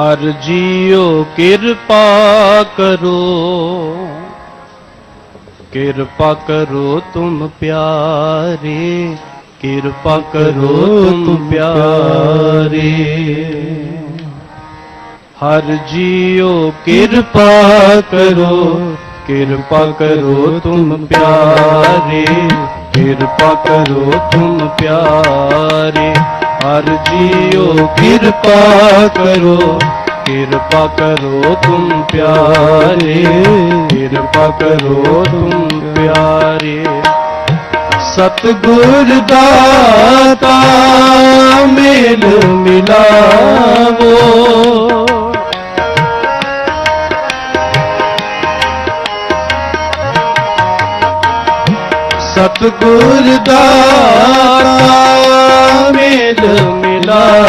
ਹਰ JIO ਕਿਰਪਾ ਕਰੋ। ਕਿਰਪਾ ਕਰੋ ਤੁਮ ਪਿਆਰੇ, ਕਿਰਪਾ ਕਰੋ ਤੁਮ ਪਿਆਰੇ। ਹਰ ਜੀਓ ਕਿਰਪਾ ਕਰੋ ਕਿਰਪਾ ਕਰੋ ਤੁਮ ਪਿਆਰੇ, ਕਿਰਪਾ ਕਰੋ ਤੁਮ ਪਿਆਰੇ। ਹਰ ਜੀਓ ਕਿਰਪਾ ਕਰੋ ਕਿਰਪਾ ਕਰੋ ਤੁਮ ਪਿਆਰੇ, ਕਿਰਪਾ ਕਰੋ ਤੁਮ ਪਿਆਰੇ। ਸਤਿਗੁਰ ਦਾਤਾ ਮੇਲ ਮਿਲਾਵੋ। ਸਤਿਗੁਰ ਦਾਤਾ ਮੇਲ ਮਿਲਾ